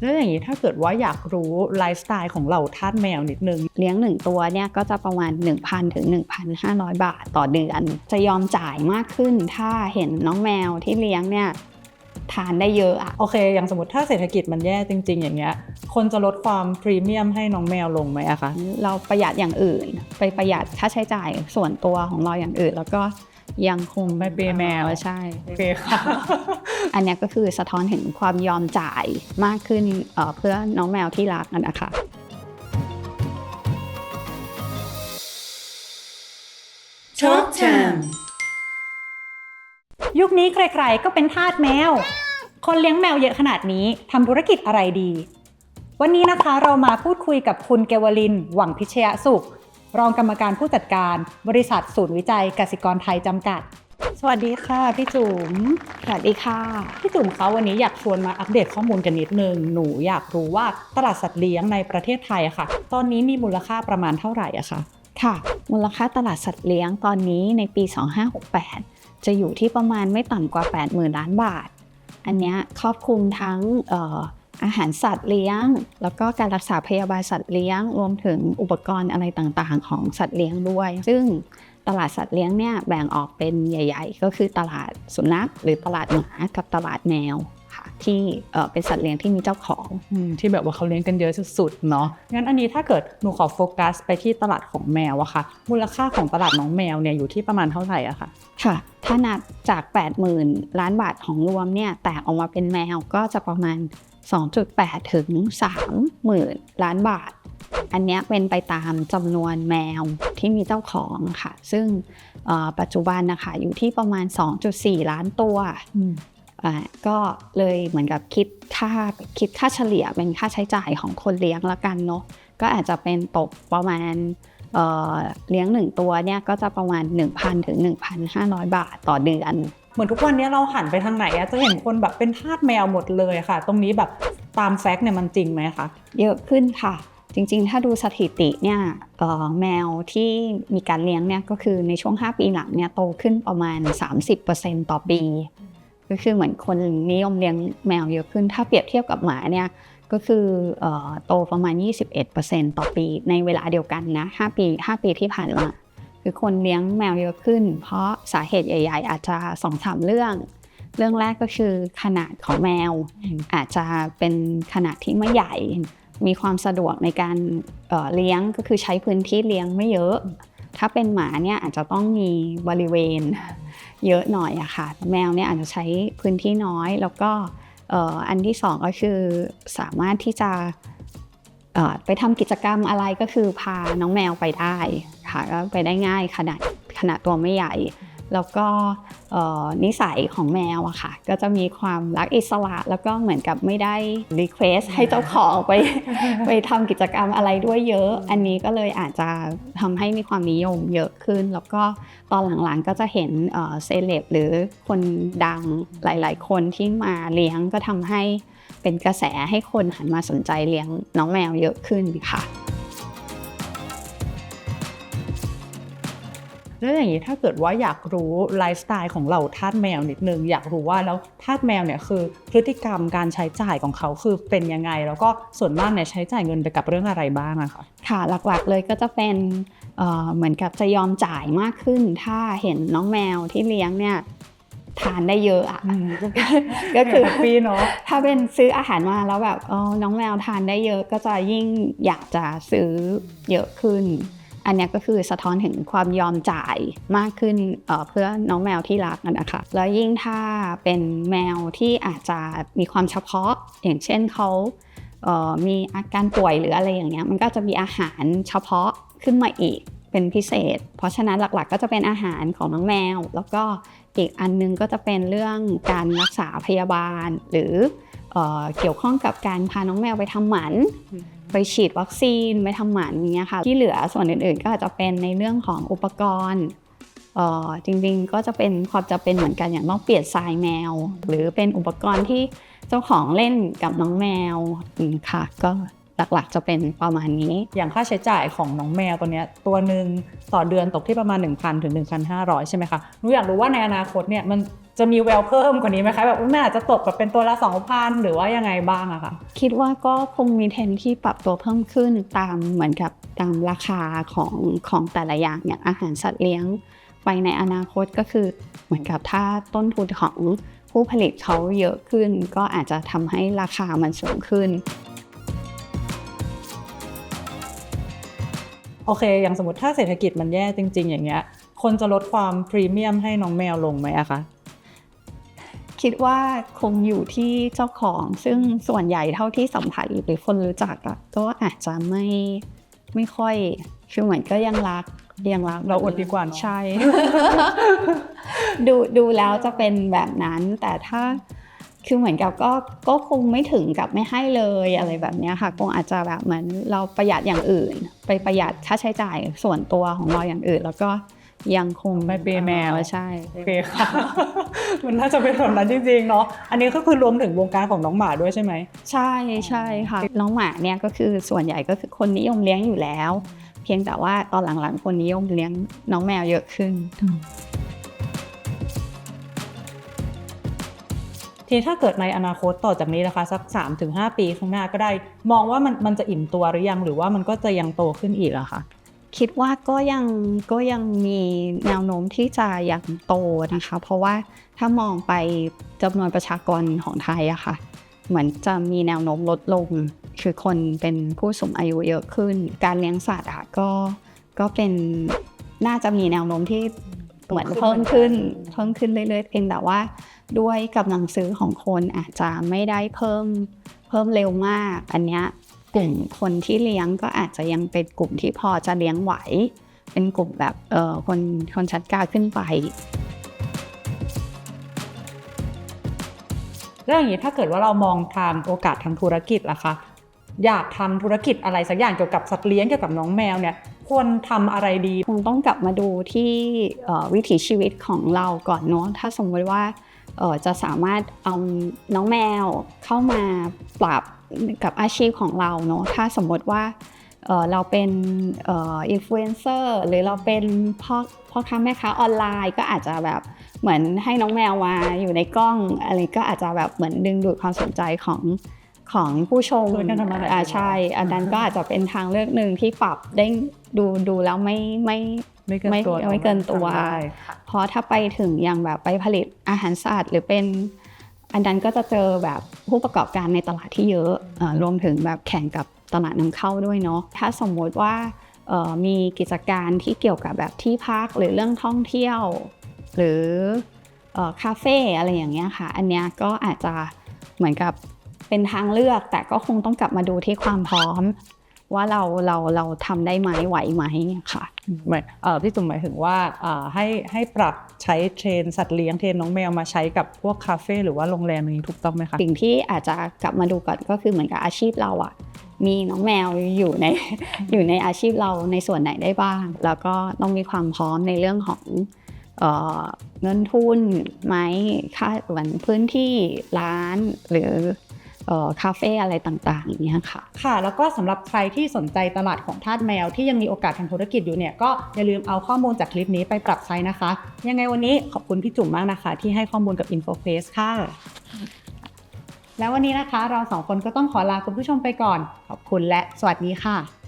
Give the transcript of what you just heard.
แล้วอย่างนี้ถ้าเกิดว่าอยากรู้ไลฟ์สไตล์ของเราทาสแมวนิดนึง เลี้ยงหนึ่งตัวเนี่ยก็จะประมาณ 1,000 ถึง 1,500 บาทต่อเดือน จะยอมจ่ายมากขึ้นถ้าเห็นน้องแมวที่เลี้ยงเนี่ยทานได้เยอะอะโอเค อย่างสมมติถ้าเศรษฐกิจมันแย่จริง ๆ อย่างเงี้ย คนจะลดความพรีเมียมให้น้องแมวลงไหมอะคะ เราประหยัดอย่างอื่น ไปประหยัดค่าใช้จ่ายส่วนตัวของเราอย่างอื่น แล้วก็ ยังคงไม่เปย์แมว ใช่โอเคค่ะอันเนี้ยก็คือสะท้อนเห็นความยอมจ่ายมากขึ้นเอ่อเพื่อน้องแมวที่รักนั่นนะคะ Talk Time ยุคนี้ใครๆ ก็เป็นทาสแมว คนเลี้ยงแมวเยอะขนาดนี้ทำธุรกิจอะไรดี วันนี้นะคะเรามาพูดคุยกับคุณเกวลิน หวังพิชยสุข รองกรรมการผู้จัดการบริษัทศูนย์วิจัยกสิกรไทยจำกัด สวัสดีค่ะพี่จุ๋มสวัสดีค่ะ พี่จุ๋มคะวันนี้อยากชวนมาอัปเดตข้อมูลกันนิดนึง หนูอยากรู้ว่าตลาดสัตว์เลี้ยงในประเทศไทยอะค่ะ ตอนนี้มีมูลค่าประมาณเท่าไหร่อะคะค่ะ มูลค่าตลาดสัตว์เลี้ยงตอนนี้ในปี 2568 จะอยู่ที่ประมาณไม่ต่ำกว่า 80,000 ล้านบาท อันเนี้ยครอบคลุมทั้งเอาหารสัตว์เลี้ยง แล้วก็การรักษาพยาบาลสัตว์เลี้ยง รวมถึงอุปกรณ์อะไรต่างๆ ของสัตว์เลี้ยงด้วย ซึ่งตลาดสัตว์เลี้ยงเนี่ยแบ่งออกเป็นใหญ่ ๆ ก็คือตลาดสุนัขหรือตลาดหมากับตลาดแมว ค่ะที่เอ่อเป็นสัตว์เลี้ยงที่มีเจ้าของอืมที่แบบว่าเขาเลี้ยงกันเยอะสุดๆเนาะงั้นอันนี้ถ้าเกิดหนูขอโฟกัสไปที่ตลาดของแมวอะค่ะ มูลค่าของตลาดน้องแมวเนี่ยอยู่ที่ประมาณเท่าไหร่อะคะค่ะ ถ้านับจาก 80,000 ล้านบาทของรวมเนี่ยแตกออกมาเป็นแมวก็จะประมาณ 2.8 ถึง 30,000 ล้านบาท อันเนี้ยเป็นไปตามจำนวนแมวที่มีเจ้าของค่ะ ซึ่งเอ่อปัจจุบันนะคะอยู่ที่ประมาณ 2.4 ล้านตัว อ่าก็เลยเหมือนกับคิดค่าคิดค่าเฉลี่ยเป็นค่าใช้จ่ายของคนเลี้ยงละกันเนาะก็อาจจะเป็นตกประมาณเอ่อเลี้ยงหนึ่งตัวเนี่ยก็จะประมาณ 1,000ถึง1,500 บาทต่อเดือน เหมือนทุกวันนี้เราหันไปทางไหนอะจะเห็นคนแบบเป็นทาสแมวหมดเลยอะค่ะ ตรงนี้แบบตามแฟกต์เนี่ยมันจริงไหมคะเยอะขึ้นค่ะ จริงๆ ถ้าดูสถิติเนี่ยเอ่อแมวที่มีการเลี้ยงเนี่ยก็คือในช่วง 5 ปีหลังเนี่ยโตขึ้นประมาณ 30%ต่อปี ก็คือเหมือนคนนิยมเลี้ยงแมวเยอะขึ้น ถ้าเปรียบเทียบกับหมาเนี่ยก็คืออโตประมาณ 21%ต่อปีในเวลาเดียวกันนะ 5 ปี 5 ปีที่ผ่านมา คือคนเลี้ยงแมวเยอะขึ้น เพราะสาเหตุใหญ่ ๆ อาจจะสอสามเรื่อง เรื่องแรกก็คือขนาดของแมว อาจจะเป็นขนาดที่ไม่ใหญ่ มีความสะดวกในการเเลี้ยงก็คือใช้พื้นที่เลี้ยงไม่เยอะ ถ้าเป็นหมาเนี่ยอาจจะต้องมีบริเวณ เยอะหน่อยอะค่ะ แมวเนี่ยอาจจะใช้พื้นที่น้อย แล้วก็อันที่สองก็คือสามารถที่จะไปทำกิจกรรมอะไรก็คือพาน้องแมวไปได้ค่ะก็ไปได้ง่ายขนาดขนาดตัวไม่ใหญ่ แล้วก็ นิสัยของแมวอะค่ะ ก็จะมีความรักอิสระแล้วก็เหมือนกับไม่ได้รีเควสให้เจ้าของไปไปทำกิจกรรมอะไรด้วยเยอะ อันนี้ก็เลยอาจจะทำให้มีความนิยมเยอะขึ้น แล้วก็ตอนหลังๆก็จะเห็นเอ่อเซเลบหรือคนดังหลายๆ คนที่มาเลี้ยงก็ทำให้เป็นกระแสให้คนหันมาสนใจเลี้ยงน้องแมวเยอะขึ้นค่ะ แล้วอย่างนี้ถ้าเกิดว่าอยากรู้ไลฟ์สไตล์ของเราทาสแมวนิดนึง อยากรู้ว่าแล้วทาสแมวเนี่ยคือพฤติกรรมการใช้จ่ายของเขาคือเป็นยังไง แล้วก็ส่วนมากเนี่ยใช้จ่ายเงินไปกับเรื่องอะไรบ้างอะคะค่ะหลักๆเลยก็จะเป็นเอ่อเหมือนกับจะยอมจ่ายมากขึ้น ถ้าเห็นน้องแมวที่เลี้ยงเนี่ยทานได้เยอะอะก็คือแฮปปี้เนาะถ้าเป็นซื้ออาหารมาแล้วแบบเออน้องแมวทานได้เยอะก็จะยิ่งอยากจะซื้อเยอะขึ้น อันนี้ก็คือสะท้อนถึงความยอมจ่ายมากขึ้นเเพื่อน้องแมวที่รักนะคะแล้วยิ่งถ้าเป็นแมวที่อาจจะมีความเฉพาะ อย่างเช่นเขาเมีอาการป่วยหรืออะไรอย่างเงี้ยมันก็จะมีอาหารเฉพาะขึ้นมาอีกเป็นพิเศษ เพราะฉะนั้นหลักๆ ก็จะเป็นอาหารของน้องแมว แล้วก็อีกอันนึงก็จะเป็นเรื่องการรักษาพยาบาล หรือเออเกี่ยวข้องกับการพาน้องแมวไปทำหมัน ไปฉีดวัคซีนไปทำหมันอย่างเนี้ยค่ะ ที่เหลือส่วนอื่นๆ ก็อาจจะเป็นในเรื่องของอุปกรณ์จริงๆก็จะเป็นความจะเป็นเหมือนกันอย่างต้องเปลี่ยนทรายแมว หรือเป็นอุปกรณ์ที่เจ้าของเล่นกับน้องแมวค่ะก็ หลักๆ จะเป็นประมาณนี้ อย่างค่าใช้จ่ายของน้องแมวตัวเนี้ยตัวหนึ่งต่อเดือนตกที่ประมาณ 1,000 ถึง 1,500 ใช่ไหมคะหนูอยากรู้ว่าในอนาคตเนี่ยมันจะมีแววเพิ่มกว่านี้ไหมคะแบบแม่อาจจะตกแบบเป็นตัวละสองพันหรือว่ายังไงบ้างอะคะคิดว่าก็คงมีเทรนด์ที่ปรับตัวเพิ่มขึ้นตามเหมือนกับตามราคาของของแต่ละอย่างอย่างอาหารสัตว์เลี้ยง ไปในอนาคตก็คือเหมือนกับถ้าต้นทุนของผู้ผลิตเขาเยอะขึ้น ก็อาจจะทำให้ราคามันสูงขึ้น โอเค อย่างสมมติถ้าเศรษฐกิจมันแย่จริง ๆ อย่างเงี้ย คนจะลดความพรีเมียมให้น้องแมวลงไหมอะคะ คิดว่าคงอยู่ที่เจ้าของ ซึ่งส่วนใหญ่เท่าที่สัมผัสหรือคนรู้จักอะก็อาจจะไม่ไม่ค่อยคือเหมือนก็ยังรักยังรักเราอดดีกว่าเนอะใช่ ดูดูแล้วจะเป็นแบบนั้น แต่ถ้า คือเหมือนกับก็ก็คงไม่ถึงกับไม่ให้เลยอะไรแบบเนี้ยค่ะคงอาจจะแบบเหมือนเราประหยัดอย่างอื่น ไปประหยัดค่าใช้จ่ายส่วนตัวของเราอย่างอื่น แล้วก็ยังคงไม่เปย์แมวเออใช่โอเคค่ะมันน่าจะเป็นแบบนั้นจริงๆเนาะอันนี้ก็คือรวมถึงวงการของน้องหมาด้วยใช่ไหมใช่ใช่ค่ะน้องหมาเนี่ยก็คือส่วนใหญ่ก็คือคนนิยมเลี้ยงอยู่แล้ว เพียงแต่ว่าตอนหลังๆคนนิยมเลี้ยงน้องแมวเยอะขึ้น ทีนี้ถ้าเกิดในอนาคตต่อจากนี้นะคะสัก 3-5 ปีข้างหน้าก็ได้ มองว่ามันมันจะอิ่มตัวหรือยังหรือว่ามันก็จะยังโตขึ้นอีกอะคะคิดว่าก็ยังก็ยังมีแนวโน้มที่จะยังโตนะคะ เพราะว่าถ้ามองไปจำนวนประชากรของไทยอะค่ะ เหมือนจะมีแนวโน้มลดลง คือคนเป็นผู้สูงอายุเยอะขึ้น การเลี้ยงสัตว์อะก็ก็เป็นน่าจะมีแนวโน้มที่เหมือนเพิ่มขึ้นเพิ่มขึ้นเรื่อยๆเพียงแต่ว่า ด้วยกำลังซื้อของคนอาจจะไม่ได้เพิ่มเพิ่มเร็วมาก อันเนี้ยกลุ่มคนที่เลี้ยงก็อาจจะยังเป็นกลุ่มที่พอจะเลี้ยงไหว เป็นกลุ่มแบบเออคนคนชั้นกลางขึ้นไป แล้วอย่างนี้ถ้าเกิดว่าเรามองทางโอกาสทางธุรกิจล่ะคะอยากทำธุรกิจอะไรสักอย่างเกี่ยวกับสัตว์เลี้ยงเกี่ยวกับน้องแมวเนี่ยควรทำอะไรดีคงต้องกลับมาดูที่เอ่อวิถีชีวิตของเราก่อนเนาะถ้าสมมติว่าเอ่อ จะสามารถเอาน้องแมวเข้ามาปรับกับอาชีพของเราเนาะถ้าสมมติว่าเอ่อเราเป็นอินฟลูเอนเซอร์หรือเราเป็นพ่อพ่อค้าแม่ค้าออนไลน์ ก็อาจจะแบบเหมือนให้น้องแมวมาอยู่ในกล้องอะไรก็อาจจะแบบเหมือนดึงดูดความสนใจของของผู้ชมช่วยกันทำอะไรอ่าใช่ อันนั้นก็อาจจะเป็นทางเลือกหนึ่งที่ปรับได้ดูดูแล้วไม่ไม่ ไม่เกินไม่ตัวไม่เกินตัวทำได้ค่ะเพราะถ้าไปถึงอย่างแบบไปผลิตอาหารสัตว์หรือเป็นอันนั้นก็จะเจอแบบผู้ประกอบการในตลาดที่เยอะเอ่อรวมถึงแบบแข่งกับตลาดนำเข้าด้วยเนาะถ้าสมมติว่าเอ่อมีกิจการที่เกี่ยวกับแบบที่พักหรือเรื่องท่องเที่ยว หรือเอ่อคาเฟ่อะไรอย่างเงี้ยค่ะ อันเนี้ยก็อาจจะเหมือนกับเป็นทางเลือกแต่ก็คงต้องกลับมาดูที่ความพร้อม ว่าเราเราเราทำได้ไหมไหวไหมค่ะ หมายเอ่อพี่จุ๋มหมายถึงว่าเอ่อให้ให้ปรับใช้เทรนสัตว์เลี้ยงเทรนน้องแมวมาใช้กับพวกคาเฟ่หรือว่าโรงแรมอย่างนี้ถูกต้องไหมคะ สิ่งที่อาจจะกลับมาดูก่อนก็คือเหมือนกับอาชีพเราอะมีน้องแมวอยู่ใน อยู่ในอาชีพเราในส่วนไหนได้บ้าง แล้วก็ต้องมีความพร้อมในเรื่องของเอ่อเงินทุนไหมค่าส่วนพื้นที่ร้านหรือเอ่อ คาเฟ่อะไรต่างๆอย่างเงี้ยค่ะ ค่ะ แล้วก็สำหรับใครที่สนใจตลาดของทาสแมวที่ยังมีโอกาสทางธุรกิจอยู่เนี่ยก็อย่าลืมเอาข้อมูลจากคลิปนี้ไปปรับใช้นะคะ ยังไงวันนี้ขอบคุณพี่จุ๋มมากนะคะ ที่ให้ข้อมูลกับ InfoFace ค่ะ แล้ววันนี้นะคะเราสองคนก็ต้องขอลาคุณผู้ชมไปก่อน ขอบคุณและสวัสดีค่ะ